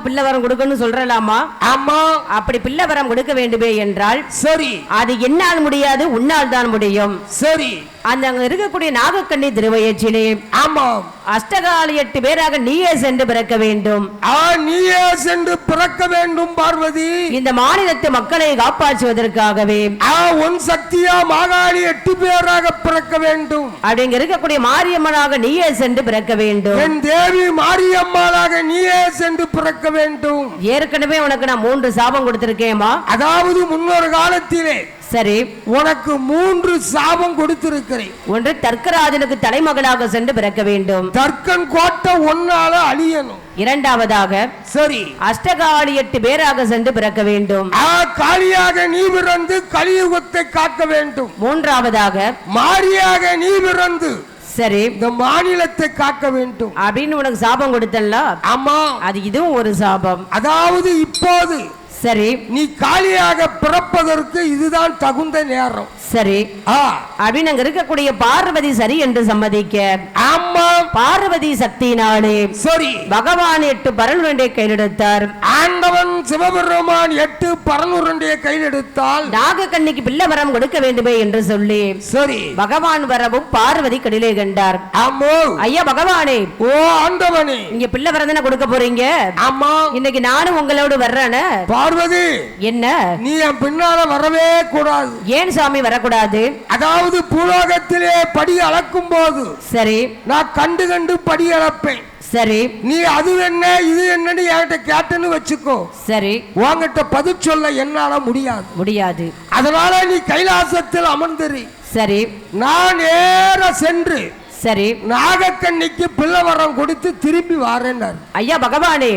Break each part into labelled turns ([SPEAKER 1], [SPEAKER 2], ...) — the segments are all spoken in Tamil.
[SPEAKER 1] பிள்ளை வரம் கொடுக்கணும்னு சொல்றலாமா?
[SPEAKER 2] ஆமா.
[SPEAKER 1] அப்படி பிள்ளை வரம் கொடுக்க வேண்டுமே என்றால்
[SPEAKER 2] சரி.
[SPEAKER 1] அது என்னால் முடியாது உன்னால் தான் முடியும்.
[SPEAKER 2] சரி.
[SPEAKER 1] அந்த அங்க இருக்கக்கூடிய நாகக்கண்ணி திருவயச்சிலே
[SPEAKER 2] ஆமாம்
[SPEAKER 1] அஷ்டகாலி எட்டு பேராக நீயே சென்று பிறக்க வேண்டும்.
[SPEAKER 2] ஆ நீயே சென்று பிறக்க வேண்டும் பார்வதி.
[SPEAKER 1] இந்த மாநிலத்து மக்களை காப்பாற்றுவதற்காகவே.
[SPEAKER 2] ஆ உன் சக்தியா மாகாளி எட்டு பேராக பிறக்க வேண்டும்.
[SPEAKER 1] அப்படிங்க இருக்கக்கூடிய மாரியம்மனாக நீயே சென்று பிறக்க வேண்டும்.
[SPEAKER 2] என் தேவி மாரியம்மாளாக நீயே சென்று பிறக்க வேண்டும்.
[SPEAKER 1] ஏற்கனவே உனக்கு நான் மூன்று சாபம் கொடுத்திருக்கேமா
[SPEAKER 2] அதாவது முன்னொரு காலத்திலே
[SPEAKER 1] சரி.
[SPEAKER 2] உனக்கு மூன்று சாபம் கொடுத்திருக்கிறேன்.
[SPEAKER 1] ஒன்று தர்க்கராஜனுக்கு தலைமகனாக சென்று பிறக்க வேண்டும்.
[SPEAKER 2] தர்க்கன் கோட்டை ஒன்னால அழியணும்.
[SPEAKER 1] இரண்டாவதாக
[SPEAKER 2] சரி.
[SPEAKER 1] அஷ்டகாலி எட்டு பேராக சென்று பிறக்க வேண்டும்.
[SPEAKER 2] காளியாக நீ பிறந்து கலியுகத்தை காக்க வேண்டும்.
[SPEAKER 1] மூன்றாவதாக
[SPEAKER 2] மாரியாக நீ பிறந்து
[SPEAKER 1] சரி.
[SPEAKER 2] இந்த மாநிலத்தை காக்க வேண்டும்.
[SPEAKER 1] அப்படின்னு உனக்கு சாபம் கொடுத்தல்ல
[SPEAKER 2] ஆமா.
[SPEAKER 1] அது இதுவும் ஒரு சாபம்.
[SPEAKER 2] அதாவது இப்போது
[SPEAKER 1] சரி.
[SPEAKER 2] நீ காளியாக பிறப்பதற்கு இதுதான் தகுந்த நேரம்.
[SPEAKER 1] சரி. அப்படின்னு அங்க இருக்கக்கூடிய பார்வதி சரி என்று சம்மதிக்க.
[SPEAKER 2] ஆமா.
[SPEAKER 1] பார்வதி சக்தியினாலே
[SPEAKER 2] சரி.
[SPEAKER 1] பகவான் எட்டு பரலுடைய கையில் எடுத்தார்
[SPEAKER 2] ஆண்டவன் சிவபெருமான் எட்டு பரனுரண்டிய கையில் எடுத்தால்
[SPEAKER 1] நாகக்கண்ணிக்கு பிள்ளை வரம் கொடுக்க வேண்டுமே என்று சொல்லி
[SPEAKER 2] சரி.
[SPEAKER 1] பகவான் வரவும் பார்வதி கடிலே கண்டார்.
[SPEAKER 2] ஆமோ.
[SPEAKER 1] ஐயா பகவானே.
[SPEAKER 2] ஓ ஆண்டவனே.
[SPEAKER 1] இங்க பிள்ளை வரம் தானே கொடுக்க போறீங்க?
[SPEAKER 2] ஆமா.
[SPEAKER 1] இன்னைக்கு நானும் உங்களோடு வர்றேனே.
[SPEAKER 2] பார்வதி
[SPEAKER 1] என்ன?
[SPEAKER 2] நீ என் பின்னால வரவே கூடாது.
[SPEAKER 1] ஏன் சாமி வரக்கூடாது?
[SPEAKER 2] அதாவது பூலோகத்திலே படி அளக்கும் போது
[SPEAKER 1] சரி.
[SPEAKER 2] நான் கண்டு கண்டு படி அளப்பேன்.
[SPEAKER 1] சரி.
[SPEAKER 2] நீ அது என்ன இது என்னன்னு என்கிட்ட கேட்டேன்னு வச்சுக்கோ.
[SPEAKER 1] சரி.
[SPEAKER 2] உன்கிட்ட பதில் சொல்ல என்னால முடியாது.
[SPEAKER 1] முடியாது.
[SPEAKER 2] அதனால நீ கைலாசத்தில் அமர்ந்திரு.
[SPEAKER 1] சரி.
[SPEAKER 2] நான் நேர சென்று
[SPEAKER 1] சரி.
[SPEAKER 2] நாகக்கண்ணிக்கு பிள்ளை வரம் கொடுத்து திரும்பி வாரேன்னாரு.
[SPEAKER 1] ஐயா பகவானே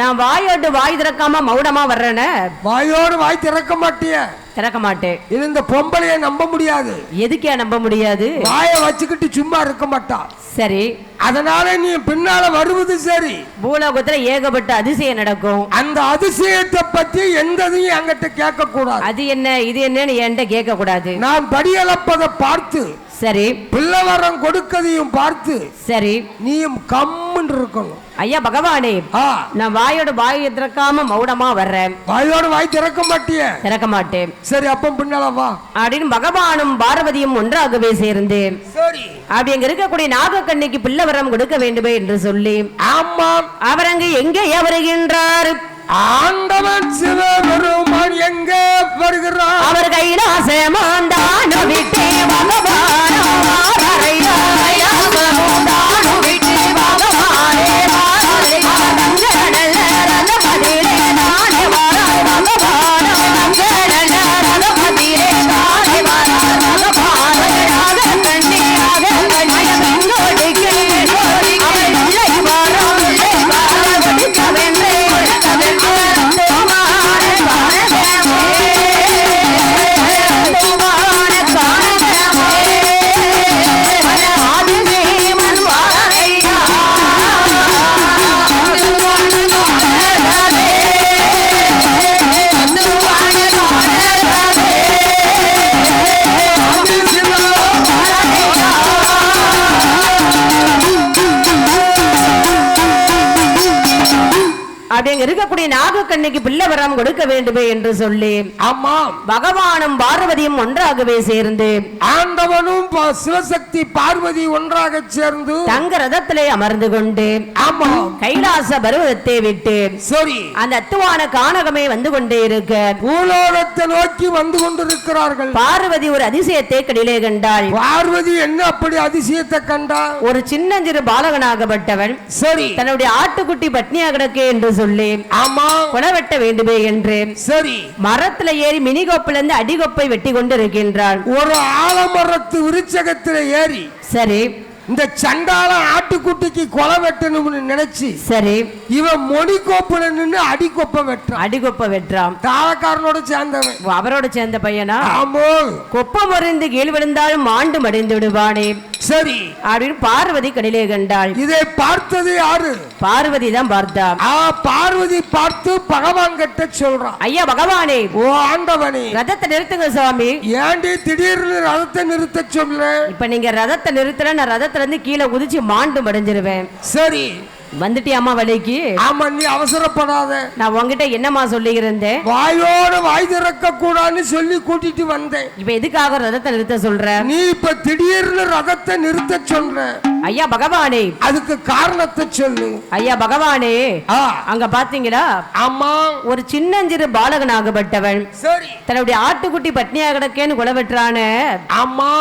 [SPEAKER 1] நான் வாயோட்டு வாய் திறக்காம மௌனமா வர்றேனே?
[SPEAKER 2] வாயோடு வாய் திறக்க மாட்டிய.
[SPEAKER 1] திறக்க மாட்டேன்.
[SPEAKER 2] இது இந்த பொம்பளைய நம்ப முடியாது.
[SPEAKER 1] எதுக்கே நம்ப முடியாது?
[SPEAKER 2] வாயை வச்சுக்கிட்டு சும்மா இருக்க மாட்டா.
[SPEAKER 1] சரி.
[SPEAKER 2] அதனால நீ பின்னால வருவது சரி.
[SPEAKER 1] பூலோகத்துல ஏகப்பட்ட அதிசயம் நடக்கும்.
[SPEAKER 2] அந்த அதிசயத்தை பத்தி எந்ததையும் என்கிட்ட கேட்க கூடாது
[SPEAKER 1] அது என்ன இது என்னன்னு என்கிட்ட கேட்க கூடாது
[SPEAKER 2] நான் படியளப்பதை பார்த்து
[SPEAKER 1] சரி.
[SPEAKER 2] பிள்ளை வரம் கொடுக்கதையும் பார்த்து
[SPEAKER 1] சரி.
[SPEAKER 2] நீயும் கம்முன்னு இருக்கணும்.
[SPEAKER 1] ஐயா பகவானே நான் வாயோட வாய் திறக்காம மௌனமா வர்றேன்.
[SPEAKER 2] வாயோடு வாய் திறக்க மாட்டிய?
[SPEAKER 1] திறக்க மாட்டேன்.
[SPEAKER 2] சரி அப்ப பின்னால வா.
[SPEAKER 1] அப்படின்னு பகவானும் பார்வதியும் ஒன்றாகவே சேர்ந்து
[SPEAKER 2] சரி.
[SPEAKER 1] அப்படி அங்க இருக்கக்கூடிய நாகக்கண்ணிக்கு பிள்ளை வரம் கொடுக்க வேண்டுமே என்று சொல்லி
[SPEAKER 2] ஆமாம்.
[SPEAKER 1] அவர் அங்கு எங்கே வருகின்றார்?
[SPEAKER 2] ஆண்டவன் சிவபெருமான் எங்க வருகிறார்.
[SPEAKER 1] அவர் கைலாசமாந்தானு விட்டே பகவானோ அங்க இருக்கக்கூடிய நாகக்கண்ணிக்கு பிள்ளை வரம் கொடுக்க வேண்டுமே என்று சொல்லி
[SPEAKER 2] ஆமாம்.
[SPEAKER 1] பகவானும் பார்வதியும் ஒன்றாகவே சேர்ந்து
[SPEAKER 2] ஆண்டவனும் சிவசக்தி பார்வதி ஒன்றாக சேர்ந்து
[SPEAKER 1] தங்க ரதத்திலே அமர்ந்து கொண்டு
[SPEAKER 2] ஆமாம்
[SPEAKER 1] கைலாச பருவத்தை விட்டு
[SPEAKER 2] சரி.
[SPEAKER 1] அந்த அத்துவான கானகமே வந்து கொண்டே இருக்க
[SPEAKER 2] பூலோகத்தை நோக்கி வந்து கொண்டிருக்கிறார்கள்.
[SPEAKER 1] பார்வதி ஒரு அதிசயத்தை கடிலே கண்டாள்.
[SPEAKER 2] பார்வதி என்ன அப்படி அதிசயத்தை கண்டா
[SPEAKER 1] ஒரு சின்னஞ்சிறு பாலகனாகப்பட்டவன்.
[SPEAKER 2] சரி.
[SPEAKER 1] தன்னுடைய ஆட்டுக்குட்டி பட்னியா கிடக்கே என்று சொல்லி
[SPEAKER 2] ஆமா
[SPEAKER 1] குணவெட்ட வேண்டுமே என்று
[SPEAKER 2] சரி.
[SPEAKER 1] மரத்துல ஏறி மினிகோப்பிலிருந்து அடிகொப்பை வெட்டி கொண்டு இருக்கின்றாள்.
[SPEAKER 2] ஒரு ஆலமரத்து விருச்சகத்துல ஏறி
[SPEAKER 1] சரி.
[SPEAKER 2] இந்த சண்டால ஆட்டுக்குட்டிக்கு கொலை வெட்டணும்னு நினைச்சு
[SPEAKER 1] சரி.
[SPEAKER 2] இவன் மொழி கோப்புல நின்னு அடிக்கொப்ப வெட்டான்
[SPEAKER 1] அடிகொப்பை வெட்டுறான்.
[SPEAKER 2] தாளக்காரனோட சேர்ந்தவன்.
[SPEAKER 1] அவரோட சேர்ந்த பையனா?
[SPEAKER 2] ஆமோ.
[SPEAKER 1] கொப்பம் மறிந்து கீழ் விழுந்தாலும் மாண்டு மடிந்து விடுவானே
[SPEAKER 2] சரி.
[SPEAKER 1] அப்படின்னு பார்வதி கடிலே கண்டாள்.
[SPEAKER 2] இதை பார்த்தது யாரு?
[SPEAKER 1] பார்வதி தான் பார்த்தா.
[SPEAKER 2] ஆ பார்வதி பார்த்து பகவான் கிட்ட சொல்றான்.
[SPEAKER 1] ஐயா பகவானே.
[SPEAKER 2] ஓ ஆண்டவனே.
[SPEAKER 1] ரதத்தை நிறுத்துங்க சுவாமி.
[SPEAKER 2] ஏண்டி திடீர்னு ரதத்தை நிறுத்த சொல்ல
[SPEAKER 1] இப்ப நீங்க ரதத்தை நிறுத்தல நான் ரதத்துல இருந்து கீழே குதிச்சு மாண்டு மடிஞ்சிருவேன்.
[SPEAKER 2] சரி.
[SPEAKER 1] வந்துட்டியாமா வழிக்கு?
[SPEAKER 2] ஆமா நீ அவசரப்படாத.
[SPEAKER 1] நான் உன்கிட்ட என்னம்மா சொல்லி இருந்தேன்
[SPEAKER 2] வாயோட வாய் திறக்க கூடாதுன்னு சொல்லி கூட்டிட்டு வந்தேன்.
[SPEAKER 1] இப்ப எதுக்காக ரதத்தை நிறுத்த சொல்ற?
[SPEAKER 2] நீ இப்ப திடீர்னு ரதத்தை நிறுத்த சொல்ற.
[SPEAKER 1] ஐயா பகவானே.
[SPEAKER 2] அதுக்கு காரணத்தை சொல்லு.
[SPEAKER 1] ஐயா பகவானே. அங்க பாத்தீங்களா?
[SPEAKER 2] ஆமா.
[SPEAKER 1] ஒரு சின்னஞ்சிறு பாலகனாகப்பட்டவன்
[SPEAKER 2] சரி.
[SPEAKER 1] தன்னுடைய ஆட்டுக்குட்டி பட்னியா கிடக்கேன்னு கொலை வெட்டுறான
[SPEAKER 2] ஆமா.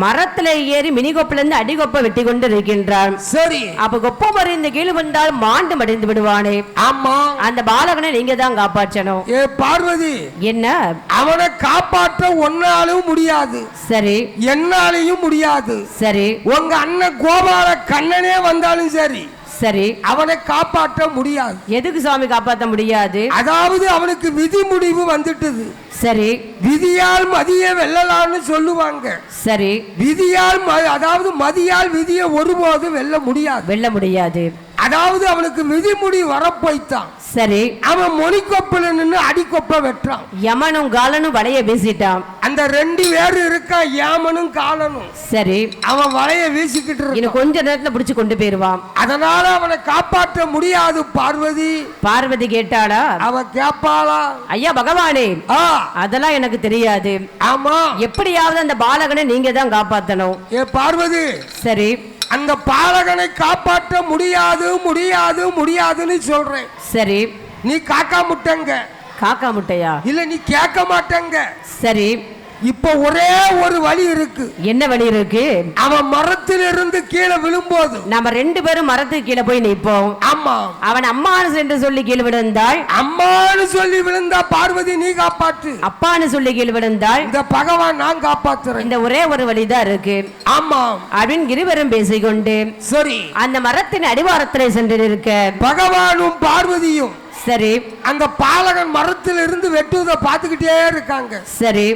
[SPEAKER 1] மரத்துல ஏறி மினிகொப்பில இருந்து அடிகொப்ப வெட்டி கொண்டு இருக்கின்றான்
[SPEAKER 2] சரி.
[SPEAKER 1] அப்ப கொப்ப மறி இந்த கீழ் வந்தால் மாண்டு மடிந்து விடுவானே.
[SPEAKER 2] ஆமா.
[SPEAKER 1] அந்த பாலகனை நீங்க தான் காப்பாற்றணும்.
[SPEAKER 2] ஏ பார்வதி.
[SPEAKER 1] என்ன?
[SPEAKER 2] அவனை காப்பாற்ற ஒன்னாலும் முடியாது.
[SPEAKER 1] சரி.
[SPEAKER 2] என்னாலையும் முடியாது.
[SPEAKER 1] சரி.
[SPEAKER 2] உங்க அண்ணன் கோபால கண்ணனே வந்தாலும் சரி.
[SPEAKER 1] சரி.
[SPEAKER 2] அவனை காப்பாற்ற முடியாது.
[SPEAKER 1] எதுக்கு சுவாமி காப்பாத்த முடியாது?
[SPEAKER 2] அதாவது அவனுக்கு விதி முடிவு வந்துட்டுது.
[SPEAKER 1] சரி.
[SPEAKER 2] விதியால் மதிய வெல்லலாம்னு சொல்லுவாங்க.
[SPEAKER 1] சரி.
[SPEAKER 2] விதியால் அதாவது மதியால் விதியை ஒருபோதும் வெல்ல முடியாது.
[SPEAKER 1] வெல்ல முடியாது.
[SPEAKER 2] அதாவது அவனுக்கு விதிமுடி வரப்போய்த்தான்.
[SPEAKER 1] சரி.
[SPEAKER 2] அவன் மொனிக்கொப்பில் நின்று அடிக்கொப்ப வெட்டுறான்.
[SPEAKER 1] யமனும் காலனும் வலைய வீசிட்டான்.
[SPEAKER 2] அந்த ரெண்டு பேரும் இருக்கான் ஏமனும் காலனும்.
[SPEAKER 1] சரி.
[SPEAKER 2] அவன் வலைய வீசிக்கிட்டு
[SPEAKER 1] இன்னும் கொஞ்ச நேரத்துல புடிச்சு கொண்டு போயிருவான்.
[SPEAKER 2] அதனால அவனை காப்பாற்ற முடியாது பார்வதி.
[SPEAKER 1] பார்வதி கேட்டாளா?
[SPEAKER 2] அவன் கேப்பாளா?
[SPEAKER 1] ஐயா பகவானே.
[SPEAKER 2] ஆ.
[SPEAKER 1] அதெல்லாம் எனக்கு தெரியாது.
[SPEAKER 2] ஆமா.
[SPEAKER 1] எப்படியாவது அந்த பாலகனை நீங்க தான் காப்பாத்தணும்.
[SPEAKER 2] ஏ பார்வதி.
[SPEAKER 1] சரி.
[SPEAKER 2] அந்த பாலகனை காப்பாற்ற முடியாது முடியாது முடியாதுன்னு சொல்றேன்.
[SPEAKER 1] சரி.
[SPEAKER 2] நீ காக்கா முட்டங்க.
[SPEAKER 1] காக்கா முட்டையா?
[SPEAKER 2] இல்ல நீ கேட்க மாட்டேங்க.
[SPEAKER 1] சரி.
[SPEAKER 2] இப்ப ஒரே ஒரு வழி இருக்கு.
[SPEAKER 1] என்ன வழி இருக்கு?
[SPEAKER 2] அவன் மரத்திலிருந்து கீழே விழும்போது.
[SPEAKER 1] நம்ம ரெண்டு பேரும் மரத்துக்கு கீழே போய் நிற்போம்.
[SPEAKER 2] ஆமா.
[SPEAKER 1] அவன் அம்மானு என்று சொல்லி கீழ் விழுந்தாள்.
[SPEAKER 2] அம்மான்னு சொல்லி விழுந்தா பார்வதி நீ காப்பாற்று.
[SPEAKER 1] அப்பான்னு சொல்லி கீழ் விழுந்தாள்.
[SPEAKER 2] இந்த பகவான் நான் காப்பாத்துறேன்
[SPEAKER 1] இந்த ஒரே ஒரு வழிதான் இருக்கு.
[SPEAKER 2] ஆமா.
[SPEAKER 1] அப்படின்னு இருவரும் பேசிக்கொண்டு
[SPEAKER 2] சரி.
[SPEAKER 1] அந்த மரத்தின் அடிவாரத்திலே சென்று இருக்க
[SPEAKER 2] பகவானும் பார்வதியும்
[SPEAKER 1] சரி.
[SPEAKER 2] அந்த பாலகன் மரத்தில் இருந்து வெட்டுவதை பார்த்துக்கிட்டே இருக்காங்க.
[SPEAKER 1] சரி.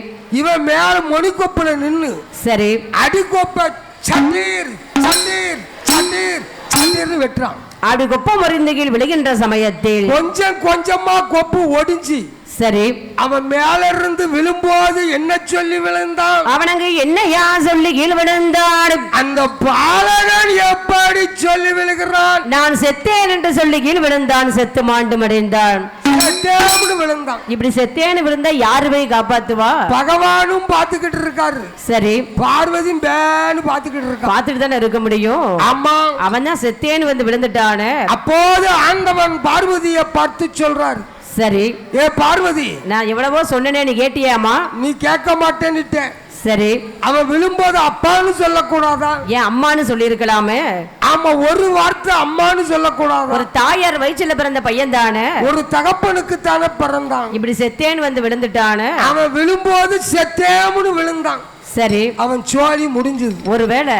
[SPEAKER 2] இவன் மேல மொனிக்கொப்புல நின்னு
[SPEAKER 1] சரி.
[SPEAKER 2] அடிக்கொப்ப சண்டீர் சண்டீர் சண்டீர் சண்டீர்னு வெட்டுறான்.
[SPEAKER 1] அப்படி கொப்ப மருந்து கீழ் விழுகின்ற சமயத்தில்
[SPEAKER 2] கொஞ்சம் கொஞ்சமா கொப்பு ஒடிஞ்சு
[SPEAKER 1] சரி.
[SPEAKER 2] அவன் மேல இருந்து விழும்போது என்ன சொல்லி விழுந்தான்?
[SPEAKER 1] அவனுக்கு என்னையா சொல்லி கீழ் விழுந்தான்
[SPEAKER 2] அந்த பாலகன் எப்படி சொல்லி விழுகிறான்?
[SPEAKER 1] நான் செத்தேன் என்று சொல்லி கீழ் விழுந்தான் செத்து மாண்டு மடைந்தான் இப்படி செத்தேன்னு விழுந்தா யாரு போய் காப்பாத்துவா?
[SPEAKER 2] பகவானும் பார்த்துக்கிட்டு இருக்காரு.
[SPEAKER 1] சரி.
[SPEAKER 2] பார்வதியும் பேன்னு பார்த்துக்கிட்டு இருக்கான்.
[SPEAKER 1] பார்த்துட்டு தானே இருக்க முடியும்?
[SPEAKER 2] ஆமா.
[SPEAKER 1] அவன் தான் செத்தேன்னு வந்து விழுந்துட்டானே.
[SPEAKER 2] அப்போது ஆண்டவன் பார்வதியை பார்த்து சொல்றாரு.
[SPEAKER 1] சரி.
[SPEAKER 2] ஏ பார்வதி.
[SPEAKER 1] நான் எவ்வளவோ சொன்னேனே நீ கேட்டியாமா
[SPEAKER 2] நீ கேட்க மாட்டேன்னுட்ட
[SPEAKER 1] சரி.
[SPEAKER 2] அவன் விழும்போது அப்பான்னு சொல்லக்கூடாதா?
[SPEAKER 1] ஏன் அம்மான்னு சொல்லியிருக்கலாமே?
[SPEAKER 2] ஆமா ஒரு வார்த்தை அம்மான்னு சொல்லக்கூடாதா?
[SPEAKER 1] ஒரு தாயார் வயிற்றுல பிறந்த பையன் தானே
[SPEAKER 2] ஒரு தகப்பனுக்கு தானே பிறந்தான்.
[SPEAKER 1] இப்படி செத்தேன்னு வந்து விழுந்துட்டானே?
[SPEAKER 2] அவன் விழும்போது செத்தேம்னு விழுந்தான்.
[SPEAKER 1] சரி.
[SPEAKER 2] அவன் சோழி முடிஞ்சது.
[SPEAKER 1] ஒருவேளை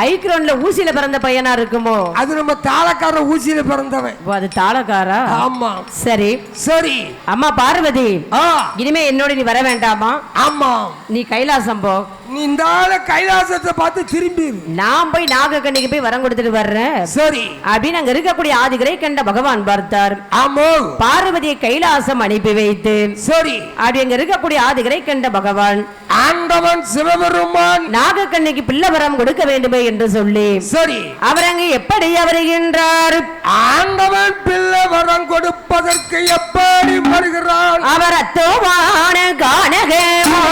[SPEAKER 1] ஐக்ரோன்ல ஊசியில பிறந்த பையனா இருக்குமோ?
[SPEAKER 2] அது நம்ம தாளக்கார ஊசியில பிறந்தவன்.
[SPEAKER 1] அது தாளக்காரா?
[SPEAKER 2] ஆமா.
[SPEAKER 1] சரி.
[SPEAKER 2] சரி.
[SPEAKER 1] அம்மா பார்வதி இனிமே என்னோட நீ வர வேண்டாமா?
[SPEAKER 2] ஆமா.
[SPEAKER 1] நீ கைலாசம் போ.
[SPEAKER 2] நீ இந்த ஆள கைலாசத்தை பார்த்து திரும்பி.
[SPEAKER 1] நான் போய் நாகக்கண்ணிக்கு போய் வரம் கொடுத்துட்டு வர்றேன்.
[SPEAKER 2] சரி.
[SPEAKER 1] அப்படின்னு அங்க இருக்கக்கூடிய ஆதிகரை கண்ட பகவான் பார்த்தார்.
[SPEAKER 2] ஆமோ.
[SPEAKER 1] பார்வதியை கைலாசம் அனுப்பி வைத்து.
[SPEAKER 2] சரி.
[SPEAKER 1] அப்படி அங்க இருக்கக்கூடிய ஆதிகரை கண்ட பகவான்.
[SPEAKER 2] ஆண்டவன் சிவபெருமான்.
[SPEAKER 1] நாகக்கண்ணிக்கு பிள்ளை வரம் கொடுக்க வேண்டுமே என்று சொல்லி.
[SPEAKER 2] சரி.
[SPEAKER 1] அவர் அங்கு எப்படி வருகின்றார்?
[SPEAKER 2] ஆண்டவன் பிள்ளை வரம் கொடுப்பதற்கு எப்படி வருகிறான்?
[SPEAKER 1] அவர் அத்தோவான கானகமோ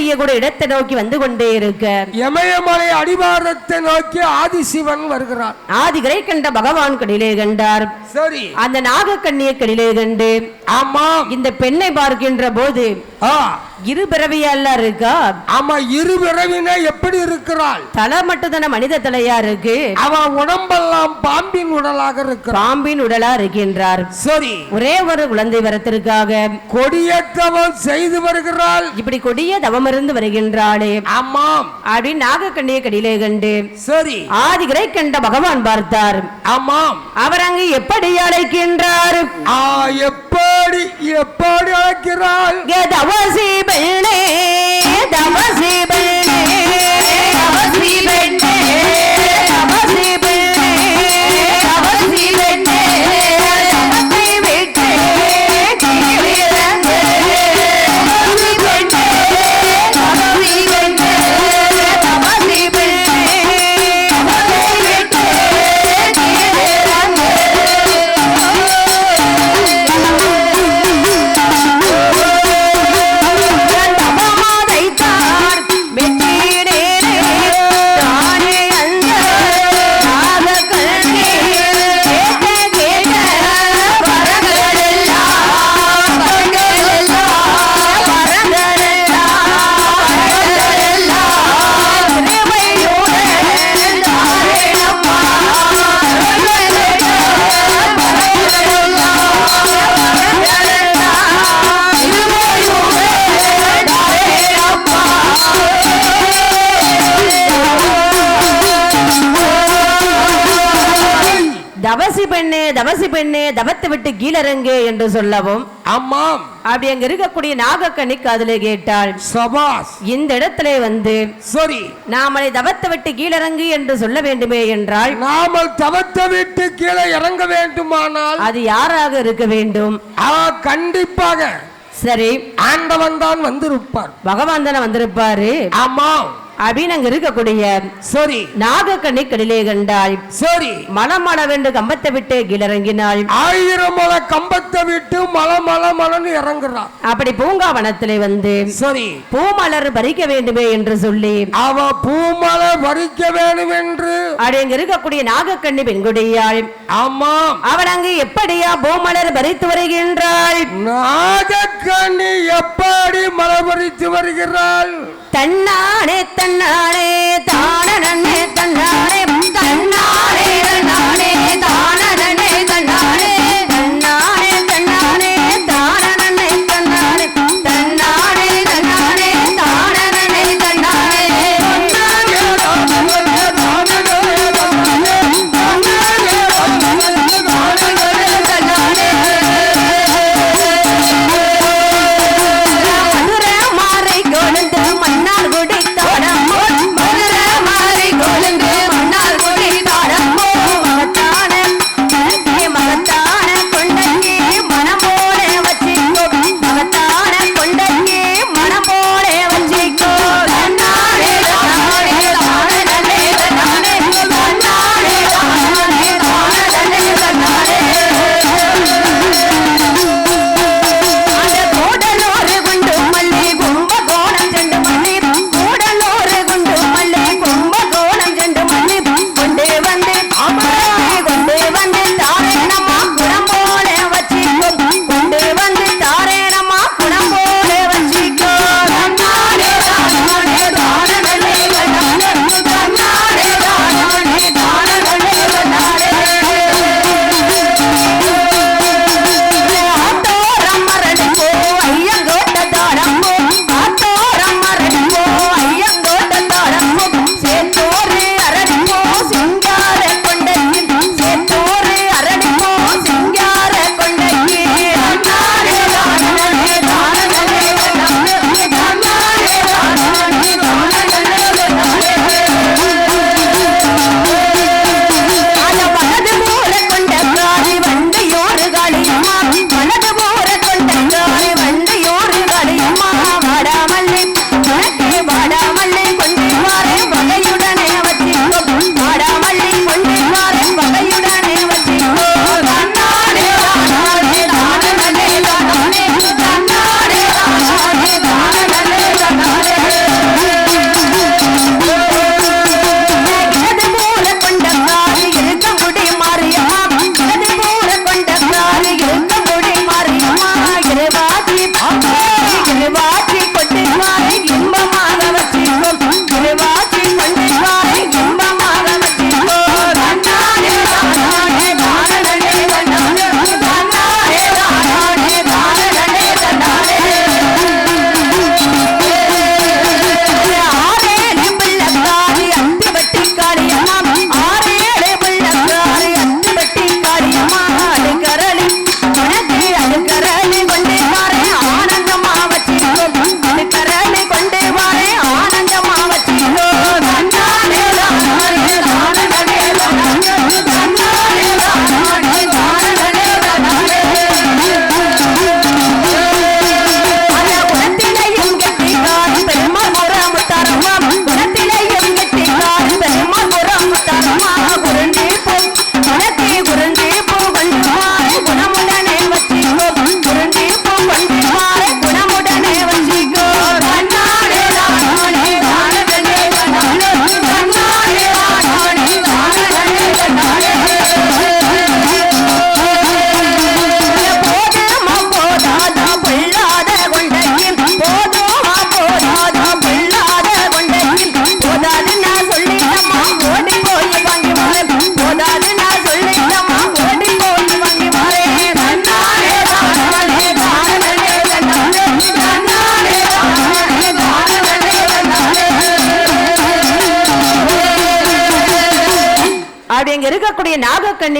[SPEAKER 1] செய்யக்கூடிய இடத்தை நோக்கி வந்து கொண்டே இருக்க
[SPEAKER 2] இமயமலை அடிவாரத்தை நோக்கி ஆதிசிவன் வருகிறார்
[SPEAKER 1] ஆதிகரை கண்ட பகவான் கடிலே கண்டார்.
[SPEAKER 2] சரி.
[SPEAKER 1] அந்த நாகக்கண்ணியை கடிலே கண்டு
[SPEAKER 2] ஆமாம்
[SPEAKER 1] இந்த பெண்ணை பார்க்கின்ற போது இரு பிறவியல்ல இருக்கா?
[SPEAKER 2] ஆமா இரு பிறவின எப்படி இருக்கிறாள்?
[SPEAKER 1] தலை மட்டும் தானே மனித தலையா இருக்கு?
[SPEAKER 2] அவன் உடம்பெல்லாம் பாம்பின் உடலாக இருக்கிறான்
[SPEAKER 1] பாம்பின் உடலா இருக்கின்றார்.
[SPEAKER 2] சரி.
[SPEAKER 1] ஒரே ஒரு குழந்தை வரத்திற்காக.
[SPEAKER 2] கொடியேற்றவன் செய்து வருகிறாள்.
[SPEAKER 1] இப்படி கொடிய தவம் இருந்து வருகின்றாளே.
[SPEAKER 2] ஆமாம்.
[SPEAKER 1] அப்படின்னு நாகக்கண்ணியை கடிலே கண்டு
[SPEAKER 2] சரி.
[SPEAKER 1] ஆதிகரை கண்ட பகவான் பார்த்தார்.
[SPEAKER 2] ஆமாம்.
[SPEAKER 1] அவர் அங்கு எப்படி அழைக்கின்றார்?
[SPEAKER 2] ஆ எப்படி எப்படி
[SPEAKER 1] பெண்ணே தவசி பெண்ணே தவசி கீழறங்கு என்று சொல்லவும்
[SPEAKER 2] ஆமாம்.
[SPEAKER 1] அப்படி அங்க இருக்கக்கூடிய நாகக்கண்ணி காதுல கேட்டாள்
[SPEAKER 2] சபாஸ்
[SPEAKER 1] இந்த இடத்துல வந்து
[SPEAKER 2] சரி.
[SPEAKER 1] நாமளை தவத்தை விட்டு கீழறங்கு என்று சொல்ல வேண்டுமே என்றால்
[SPEAKER 2] நாமல் தவத்தை விட்டு கீழே இறங்க வேண்டுமானால்
[SPEAKER 1] அது யாராக இருக்க வேண்டும்?
[SPEAKER 2] ஆ கண்டிப்பாக.
[SPEAKER 1] சரி.
[SPEAKER 2] ஆண்டவன் தான் வந்திருப்பார்.
[SPEAKER 1] பகவான் தானே வந்திருப்பாரு?
[SPEAKER 2] ஆமாம்.
[SPEAKER 1] அப்படின்னு அங்க இருக்கக்கூடிய
[SPEAKER 2] சரி.
[SPEAKER 1] நாகக்கண்ணி கடிலே கண்டாள்.
[SPEAKER 2] சரி.
[SPEAKER 1] மணமளவென்று கம்பத்தை விட்டு கீழறங்கினாள்.
[SPEAKER 2] ஆயிரம் மலை கம்பத்தை விட்டு மலை மலை மலைன்னு இறங்குறான்
[SPEAKER 1] அப்படி பூங்காவனத்திலே வந்து
[SPEAKER 2] சரி.
[SPEAKER 1] பூமலர் பறிக்க வேண்டுமே என்று சொல்லி
[SPEAKER 2] அவ பூமலை பறிக்க வேணும் என்று
[SPEAKER 1] அப்படி அங்க இருக்கக்கூடிய நாகக்கண்ணி பெண்குடியாள்.
[SPEAKER 2] ஆமாம்
[SPEAKER 1] அவள் அங்கு எப்படியா பூமலர் பறித்து வருகின்றாள்?
[SPEAKER 2] நாகக்கண்ணி எப்படி மலை பறித்து வருகிறாள்?
[SPEAKER 1] தன்னானே தன்னானே தானனே தன்னானே தன்னானே தன்னானே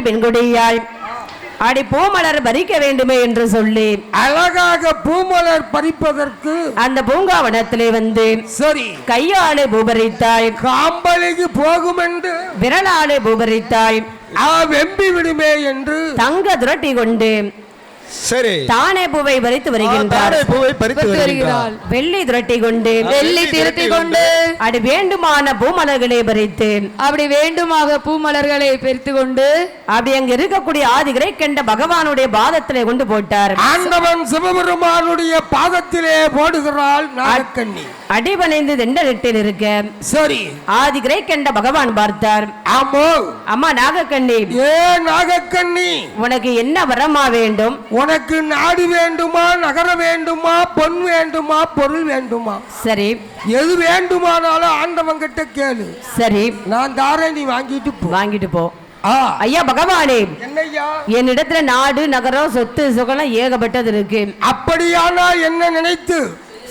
[SPEAKER 1] நாகக்கண்ணி பெண்குடியாய். அடி பூமலர் பறிக்க வேண்டுமே என்று சொல்லி
[SPEAKER 2] அழகாக பூமலர் பறிப்பதற்கு
[SPEAKER 1] அந்த பூங்காவனத்திலே வந்து
[SPEAKER 2] சரி.
[SPEAKER 1] கையாலே பூபரித்தாய்.
[SPEAKER 2] காம்பலிக்கு போகும் என்று
[SPEAKER 1] விரலாலே பூபரித்தாய்.
[SPEAKER 2] வெம்பி விடுமே என்று
[SPEAKER 1] தங்க துரட்டி கொண்டு
[SPEAKER 3] சரி.
[SPEAKER 1] தானே பூவை பறித்து வருகின்றார்.
[SPEAKER 3] பூவை பறித்து வருகிறாள்
[SPEAKER 1] வெள்ளி துரட்டி கொண்டு
[SPEAKER 4] வெள்ளி திருத்தி கொண்டு.
[SPEAKER 1] அடி வேண்டுமான பூமலர்களை பறித்து
[SPEAKER 4] அப்படி வேண்டுமாக பூமலர்களை பெருத்து கொண்டு
[SPEAKER 1] அப்படி அங்க இருக்கக்கூடிய ஆதிகரை கண்ட பகவானுடைய பாதத்திலே கொண்டு போட்டார்.
[SPEAKER 2] ஆண்டவன் சிவபெருமானுடைய பாதத்திலே போடுகிறாள் நாகக்கண்ணி.
[SPEAKER 1] அடிபணிந்து தெண்டலிட்டில் இருக்க.
[SPEAKER 2] சரி.
[SPEAKER 1] ஆதிகரை கண்ட பகவான் பார்த்தார்.
[SPEAKER 2] ஆமோ.
[SPEAKER 1] அம்மா நாகக்கண்ணி.
[SPEAKER 2] ஏ நாகக்கண்ணி.
[SPEAKER 1] உனக்கு என்ன வரமா வேண்டும்?
[SPEAKER 2] உனக்கு நாடு வேண்டுமா நகர வேண்டுமா பொன் வேண்டுமா பொருள் வேண்டுமா?
[SPEAKER 1] சரி.
[SPEAKER 2] எது வேண்டுமானாலும் ஆண்டவன் கிட்ட கேளு.
[SPEAKER 1] சரி.
[SPEAKER 2] நான் தாரேன் நீ வாங்கிட்டு போ.
[SPEAKER 1] வாங்கிட்டு போ. ஐயா பகவானே. என்னிடத்துல நாடு நகரம் சொத்து சுகலம் ஏகப்பட்டது இருக்கு.
[SPEAKER 2] அப்படியானால் என்ன நினைத்து?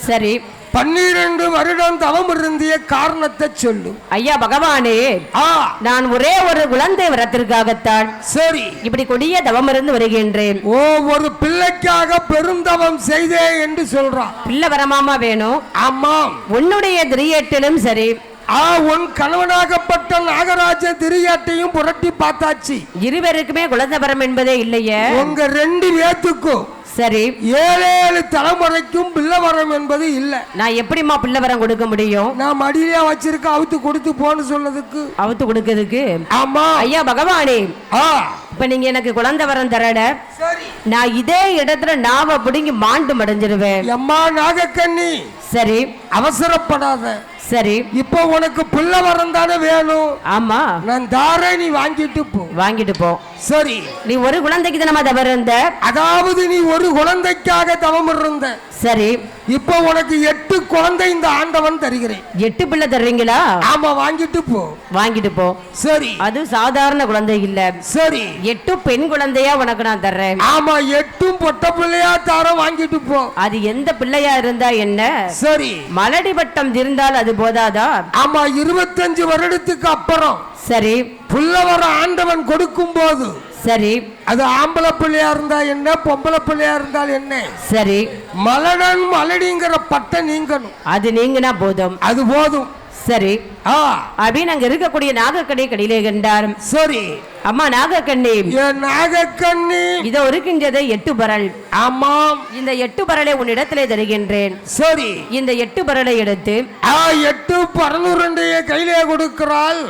[SPEAKER 1] சரி.
[SPEAKER 2] பன்னிரண்டு வருடம் தவம் இருந்திய காரணத்தை சொல்லு.
[SPEAKER 1] ஐயா பகவானே
[SPEAKER 2] ஆ.
[SPEAKER 1] நான் ஒரே ஒரு குழந்தை வரத்திற்காகத்தான்
[SPEAKER 2] சரி.
[SPEAKER 1] இப்படி கொடிய தவம் இருந்து வருகின்றேன்.
[SPEAKER 2] ஓ ஒரு பிள்ளைக்காக பெருந்தவம் செய்தே என்று சொல்றான்.
[SPEAKER 1] பிள்ளை வரமாமா வேணும்?
[SPEAKER 2] ஆமாம்.
[SPEAKER 1] உன்னுடைய திரியேட்டிலும் சரி.
[SPEAKER 2] ஆ உன் கணவனாகப்பட்ட நாகராஜ திரியாட்டையும் புரட்டி பார்த்தாச்சு.
[SPEAKER 1] இருவருக்குமே குழந்தை வரம் என்பதே இல்லையே.
[SPEAKER 2] உங்க ரெண்டு பேத்துக்கும்
[SPEAKER 1] சரி.
[SPEAKER 2] ஏழேழு தலைமுறைக்கும் பிள்ளவரம் என்பது இல்லை.
[SPEAKER 1] நான் எப்படிம்மா பிள்ளை வரம் கொடுக்க முடியும்?
[SPEAKER 2] நான் மடியிலே வச்சிருக்க அவுத்து கொடுத்து போன்னு சொன்னதுக்கு
[SPEAKER 1] அவுத்து கொடுக்கறதுக்கு?
[SPEAKER 2] ஆமா.
[SPEAKER 1] ஐயா பகவானே.
[SPEAKER 2] ஆ.
[SPEAKER 1] இப்ப நீங்க எனக்கு குழந்தை வரம் தரட. நான் இதே இடத்துல நாவ பிடுங்கி மாண்டு மடைஞ்சிருவேன்.
[SPEAKER 2] எம்மா நாகக்கண்ணி.
[SPEAKER 1] சரி.
[SPEAKER 2] அவசரப்படாத.
[SPEAKER 1] சரி.
[SPEAKER 2] இப்போ உனக்கு பிள்ளவரம் தானே வேணும்.
[SPEAKER 1] ஆமா.
[SPEAKER 2] நான் தாரே நீ வாங்கிட்டு போ.
[SPEAKER 1] வாங்கிட்டு போ.
[SPEAKER 2] சரி.
[SPEAKER 1] நீ ஒரு குழந்தைக்கு தானே தவறு இருந்த?
[SPEAKER 2] அதாவது நீ ஒரு குழந்தைக்காக தவம் இருந்த.
[SPEAKER 1] சரி.
[SPEAKER 2] இப்போ உனக்கு எட்டு குழந்தை இந்த ஆண்டவன் தருகிறேன்.
[SPEAKER 1] எட்டு பிள்ளை தர்றீங்களா?
[SPEAKER 2] ஆமா வாங்கிட்டு போ.
[SPEAKER 1] வாங்கிட்டு போ.
[SPEAKER 2] சரி.
[SPEAKER 1] அது சாதாரண குழந்தை இல்ல.
[SPEAKER 2] சரி.
[SPEAKER 1] எட்டு பெண் குழந்தையா உனக்கு நான் தர்றேன்.
[SPEAKER 2] ஆமா எட்டும் பொட்ட பிள்ளையா தார வாங்கிட்டு போ.
[SPEAKER 1] அது எந்த பிள்ளையா இருந்தா என்ன?
[SPEAKER 2] சரி.
[SPEAKER 1] மலடி பட்டம் இருந்தால் அது போதாதா?
[SPEAKER 2] ஆமா இருபத்தஞ்சு வருடத்துக்கு அப்புறம்
[SPEAKER 1] சரி.
[SPEAKER 2] புள்ளவர ஆண்டவன் கொடுக்கும் போது
[SPEAKER 1] சரி.
[SPEAKER 2] அது ஆம்பளை பிள்ளையா இருந்தா என்ன பொம்பளை பிள்ளையா இருந்தால் என்ன?
[SPEAKER 1] சரி.
[SPEAKER 2] மலடன் மலடிங்கிற பட்டை நீங்கணும்.
[SPEAKER 1] அது நீங்கினா போதும்.
[SPEAKER 2] அது போதும்.
[SPEAKER 1] சரி.
[SPEAKER 2] ஆ.
[SPEAKER 1] அப்படின்னு அங்க இருக்கக்கூடிய நாகக்கடை கடையிலே கண்டார்.
[SPEAKER 2] சரி.
[SPEAKER 1] அம்மா நாகக்கண்ணி.
[SPEAKER 2] நாகக்கண்ணி.
[SPEAKER 1] இதோ இருக்கின்றது எட்டு பரல்.
[SPEAKER 2] ஆமாம்.
[SPEAKER 1] இந்த எட்டு பரலை உன்னிடத்திலே தருகின்றேன்.
[SPEAKER 2] சரி.
[SPEAKER 1] இந்த எட்டு பரலை எடுத்து
[SPEAKER 2] ஆ எட்டு பரனுரண்டைய கையிலே கொடுக்கிறாள்.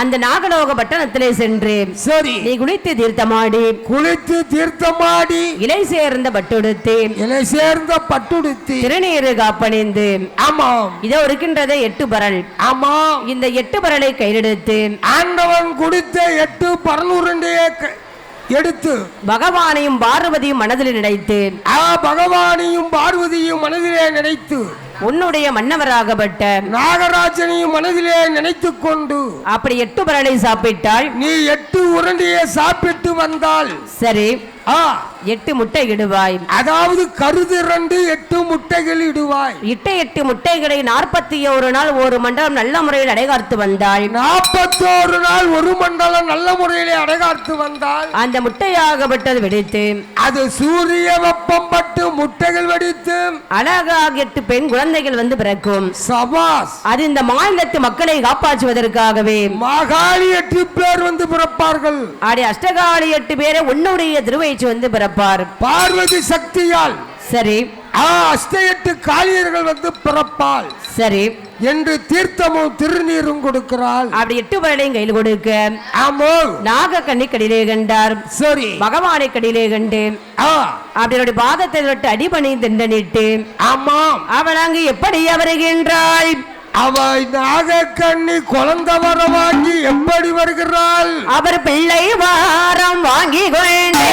[SPEAKER 1] அந்த நாகலோக பட்டணத்திலே சென்று
[SPEAKER 2] சரி.
[SPEAKER 1] நீ குளித்து தீர்த்தமாடி.
[SPEAKER 2] குளித்து தீர்த்தமாடி.
[SPEAKER 1] இலை சேர்ந்த பட்டுடுத்து
[SPEAKER 2] இலை சேர்ந்த பட்டுடுத்தி
[SPEAKER 1] திருநீரு காப்பணிந்து
[SPEAKER 2] ஆமாம்.
[SPEAKER 1] இதோ இருக்கின்றதே எட்டு பரல்.
[SPEAKER 2] ஆமாம்.
[SPEAKER 1] இந்த எட்டு பரலை கையிலெடுத்து
[SPEAKER 2] ஆண்டவன் கொடுத்த எட்டு பரனுரண்டைய எடுத்து.
[SPEAKER 1] பகவானையும் பார்வதியும் மனதில் நினைத்து
[SPEAKER 2] ஆ பகவானையும் பார்வதியும் மனதிலே நினைத்து.
[SPEAKER 1] உன்னுடைய மன்னவராகப்பட்ட
[SPEAKER 2] நாகராஜனையும் மனதிலே நினைத்துக் கொண்டு
[SPEAKER 1] அப்படி எட்டு பரலை சாப்பிட்டால்
[SPEAKER 2] நீ எட்டு உருண்டையை சாப்பிட்டு வந்தால்
[SPEAKER 1] சரி. எட்டு முட்டை இடுவாய்
[SPEAKER 2] அதாவது கருதிரண்டு எட்டு முட்டைகள் இடுவாய்.
[SPEAKER 1] இட்ட எட்டு முட்டைகளை நாற்பத்தி ஒரு நாள் ஒரு மண்டலம் நல்ல முறையில் அடைகாத்து வந்தாள்
[SPEAKER 2] நாற்பத்தோரு நாள் ஒரு மண்டலம் நல்ல முறையிலே அடைகாத்து வந்தால்
[SPEAKER 1] அந்த முட்டையாகப்பட்டது வெடித்து.
[SPEAKER 2] அது சூரிய வெப்பம் பட்டு முட்டைகள் வெடித்து.
[SPEAKER 1] அழகாக எட்டு பெண் குழந்தைகள் வந்து பிறக்கும்.
[SPEAKER 2] சபாஸ்
[SPEAKER 1] அது இந்த மாநிலத்து மக்களை காப்பாற்றுவதற்காகவே.
[SPEAKER 2] மாகாளி எட்டு பேர் வந்து பிறப்பார்கள்.
[SPEAKER 1] ஆடி அஷ்டகாளி எட்டு பேரை உன்னுடைய திருவயிற்று வந்து பிறப்பார்.
[SPEAKER 2] பார்வதி சக்தியால்
[SPEAKER 1] சரி.
[SPEAKER 2] ஆ அஷ்ட எட்டு காளியர்கள் வந்து பிறப்பாள்.
[SPEAKER 1] சரி.
[SPEAKER 2] என்று தீர்த்தமும் திருநீரும் கொடுக்கிறாள்.
[SPEAKER 1] அப்படி எட்டு பரலையும் கையில் கொடுக்க.
[SPEAKER 2] ஆமோ.
[SPEAKER 1] நாக கண்ணி கடிலே கண்டார்.
[SPEAKER 2] சரி.
[SPEAKER 1] பகவானை கடிலே கண்டு. அவருடைய பாதத்தை அடிபணி திண்டனிட்டு
[SPEAKER 2] ஆமாம்.
[SPEAKER 1] அவள் அங்கு எப்படி வருகின்றாள்
[SPEAKER 2] அவ நாகக்கண்ணி குழந்தை வரம் வாங்கி எப்படி வருகிறாள்?
[SPEAKER 1] அவர் பிள்ளை வாரம் வாங்கி கொண்டே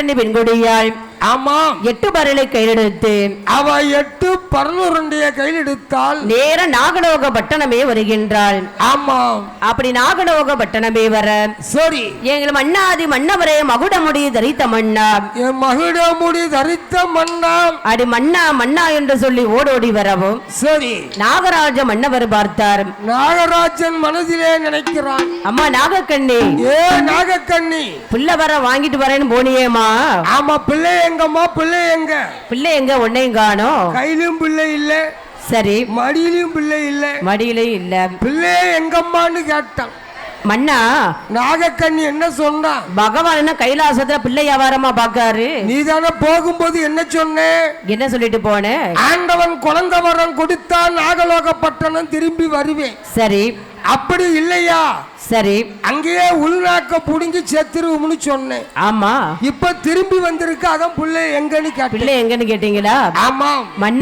[SPEAKER 1] நாகக்கண்ணி பெண்குடியாள்
[SPEAKER 2] ஆமாம்.
[SPEAKER 1] எட்டு பரலை கையெடுத்து
[SPEAKER 2] அவ எட்டு பரலுருண்டைய கையில் எடுத்தால்
[SPEAKER 1] நேர நாகலோக பட்டணமே வருகின்றாள்.
[SPEAKER 2] ஆமாம்.
[SPEAKER 1] அப்படி நாகலோக பட்டணமே வர
[SPEAKER 2] சரி.
[SPEAKER 1] எங்கள் மன்னாதி மன்னவரே மகுடமுடி தரித்த மன்னா.
[SPEAKER 2] என் மகிழமுடி தரித்த மன்னா.
[SPEAKER 1] அடி மன்னா மன்னா என்று சொல்லி ஓடோடி வரவும்.
[SPEAKER 2] சரி.
[SPEAKER 1] நாகராஜ மன்னவர் பார்த்தார்.
[SPEAKER 2] நாகராஜன் மனதிலே நினைக்கிறான்.
[SPEAKER 1] அம்மா நாகக்கண்ணி.
[SPEAKER 2] ஏ நாகக்கண்ணி.
[SPEAKER 1] பிள்ளை வர வாங்கிட்டு வரேன்னு போனியேம்மா.
[SPEAKER 2] ஆமா பிள்ளை எங்கம்மா பிள்ளை எங்க?
[SPEAKER 1] பிள்ளை எங்க உன்னையும் காணோம்.
[SPEAKER 2] கையிலும் பிள்ளை இல்ல.
[SPEAKER 1] சரி.
[SPEAKER 2] மடியிலும் பிள்ளை இல்ல.
[SPEAKER 1] மடியிலையும் இல்ல.
[SPEAKER 2] பிள்ளை எங்கம்மான்னு கேட்டான்.
[SPEAKER 1] மன்னா?
[SPEAKER 2] நாகக்கண்ணி என்ன சொன்னான்
[SPEAKER 1] பகவான் என்ன கைலாசத்துல பிள்ளை வியாபாரமா பாக்காரு
[SPEAKER 2] நீ தானே போகும்போது என்ன சொன்ன?
[SPEAKER 1] என்ன சொல்லிட்டு போன?
[SPEAKER 2] ஆண்டவன் குழந்தை வரம் கொடுத்தா நாகலோகப்பட்டணம் திரும்பி வருவேன்.
[SPEAKER 1] சரி.
[SPEAKER 2] அப்படி இல்லையா?
[SPEAKER 1] சரி.
[SPEAKER 2] அங்கேயே உள்நாக்க புடுங்கி செத்துருவோம்னு சொன்னேன்.
[SPEAKER 1] ஆமா.
[SPEAKER 2] இப்ப திரும்பி வந்திருக்கு அதான் பிள்ளை எங்கன்னு கேட்டேன்.
[SPEAKER 1] பிள்ளை எங்கன்னு கேட்டீங்களா?
[SPEAKER 2] ஆமாம்.
[SPEAKER 1] மண்